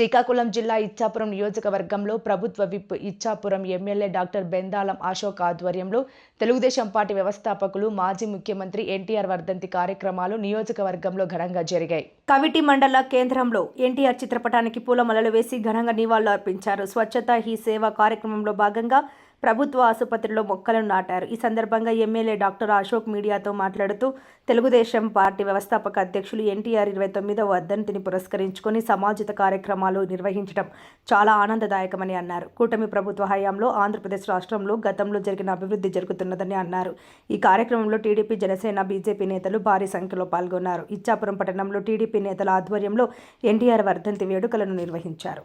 శ్రీకాకుళం జిల్లా ఇచ్చాపురం నియోజకవర్గంలో ప్రభుత్వ whip Ichchapuram MLA doctor Bendalam Ashok ఆధ్వర్యంలో తెలుగుదేశం పార్టీ వ్యవస్థాపకులు మాజీ ముఖ్యమంత్రి ఎన్టీఆర్ వర్ధంతి కార్యక్రమాలు నియోజకవర్గంలో ఘనంగా జరిగాయి. కవిటి మండల కేంద్రంలో ఎన్టీఆర్ చిత్రపటానికి పూలమలలు వేసి ఘనంగా నివాళులు అర్పించారు స్వచ్ఛత హీ సేవ కార్యక్రమంలో భాగంగా ప్రభుత్వ ఆసుపత్రిలో మొక్కలను నాటారు. ఈ సందర్భంగా ఎమ్మెల్యే డాక్టర్ అశోక్ మీడియాతో మాట్లాడుతూ తెలుగుదేశం పార్టీ వ్యవస్థాపక అధ్యక్షులు ఎన్టీఆర్ ఇరవై తొమ్మిదవ వర్ధంతిని పురస్కరించుకొని సమాజిత కార్యక్రమాలు నిర్వహించడం చాలా ఆనందదాయకమని అన్నారు. కూటమి ప్రభుత్వ హయాంలో ఆంధ్రప్రదేశ్ రాష్ట్రంలో గతంలో జరిగిన అభివృద్ధి జరుగుతున్నదని అన్నారు. ఈ కార్యక్రమంలో టీడీపీ జనసేన బీజేపీ నేతలు భారీ సంఖ్యలో పాల్గొన్నారు. ఇచ్చాపురం పట్టణంలో టీడీపీ నేతల ఆధ్వర్యంలో ఎన్టీఆర్ వర్ధంతి వేడుకలను నిర్వహించారు.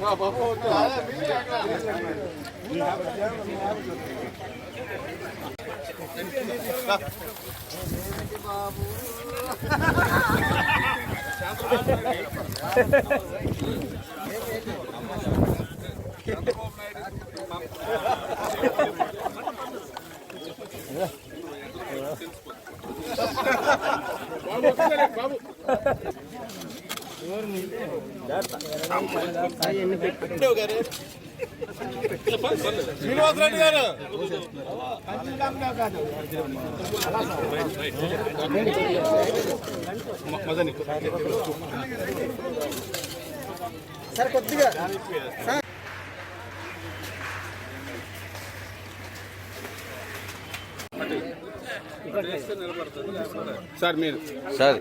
బాబు శ్రీనివాసరెడ్డి గారు సార్ కొద్దిగా. సార్ మీరు. సార్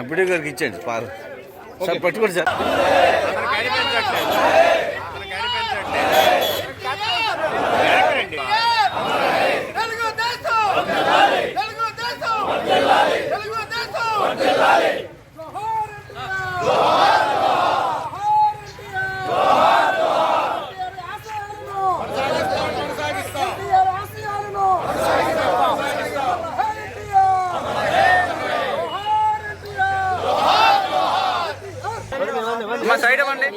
ఎంపీడీ గారికి ఇచ్చేయండి పారు సార్ పట్టుకోండి సార్. సైడ్ ఇవ్వండి.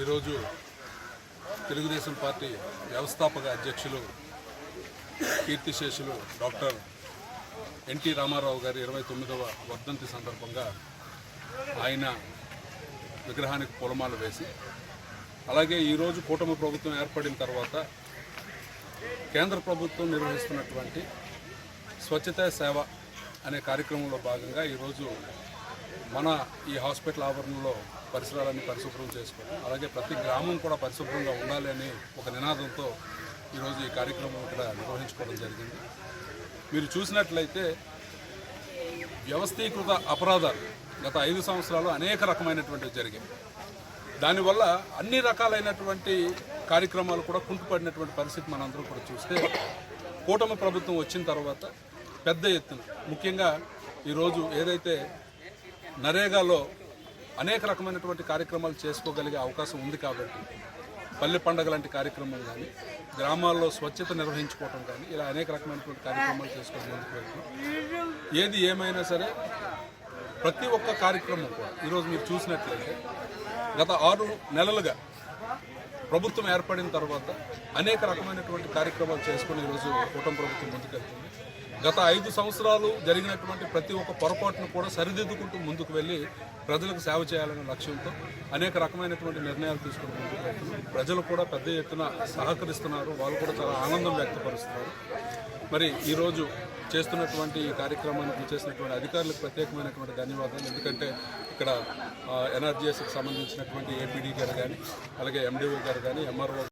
ఈరోజు తెలుగుదేశం పార్టీ వ్యవస్థాపక అధ్యక్షులు కీర్తిశేషులు డాక్టర్ ఎన్టీ రామారావు గారి ఇరవై తొమ్మిదవ వర్ధంతి సందర్భంగా ఆయన విగ్రహానికి పూలమాల వేసి అలాగే ఈరోజు కూటమి ప్రభుత్వం ఏర్పడిన తర్వాత కేంద్ర ప్రభుత్వం నిర్వహిస్తున్నటువంటి స్వచ్ఛత సేవ అనే కార్యక్రమంలో భాగంగా ఈరోజు మన ఈ హాస్పిటల్ ఆవరణలో పరిసరాలన్నీ పరిశుభ్రం చేసుకోవడం అలాగే ప్రతి గ్రామం కూడా పరిశుభ్రంగా ఉండాలి అని ఒక నినాదంతో ఈరోజు ఈ కార్యక్రమం ఇక్కడ నిర్వహించుకోవడం జరిగింది. మీరు చూసినట్లయితే వ్యవస్థీకృత అపరాధాలు గత ఐదు సంవత్సరాలు అనేక రకమైనటువంటివి జరిగాయి. దానివల్ల అన్ని రకాలైనటువంటి కార్యక్రమాలు కూడా కుంటుపడినటువంటి పరిస్థితి మనందరం కూడా చూస్తే కూటమి ప్రభుత్వం వచ్చిన తర్వాత పెద్ద ఎత్తున ముఖ్యంగా ఈరోజు ఏదైతే నరేగాలో అనేక రకమైనటువంటి కార్యక్రమాలు చేసుకోగలిగే అవకాశం ఉంది కాబట్టి పల్లె పండగ లాంటి కార్యక్రమాలు కానీ గ్రామాల్లో స్వచ్ఛత నిర్వహించుకోవటం కానీ ఇలా అనేక రకమైనటువంటి కార్యక్రమాలు చేసుకోవడం ఏది ఏమైనా సరే ప్రతి ఒక్క కార్యక్రమం కూడా ఈరోజు మీరు చూసినట్లయితే గత ఆరు నెలలుగా ప్రభుత్వం ఏర్పడిన తర్వాత అనేక రకమైనటువంటి కార్యక్రమాలు చేసుకుని ఈరోజు కూటమి ప్రభుత్వం ముందుకెళ్తుంది. గత ఐదు సంవత్సరాలు జరిగినటువంటి ప్రతి ఒక్క పొరపాటును కూడా సరిదిద్దుకుంటూ ముందుకు వెళ్ళి ప్రజలకు సేవ చేయాలనే లక్ష్యంతో అనేక రకమైనటువంటి నిర్ణయాలు తీసుకుని ప్రజలు కూడా పెద్ద ఎత్తున సహకరిస్తున్నారు. వాళ్ళు కూడా చాలా ఆనందం వ్యక్తపరుస్తున్నారు. మరి ఈరోజు చేస్తున్నటువంటి ఈ కార్యక్రమానికి చేసినటువంటి అధికారులకు ప్రత్యేకమైనటువంటి ధన్యవాదాలు. ఎందుకంటే ఇక్కడ ఎన్ఆర్జీఎస్కి సంబంధించినటువంటి ఏపీడీ గారు కానీ అలాగే ఎండిఓ గారు కానీ ఎంఆర్ఓ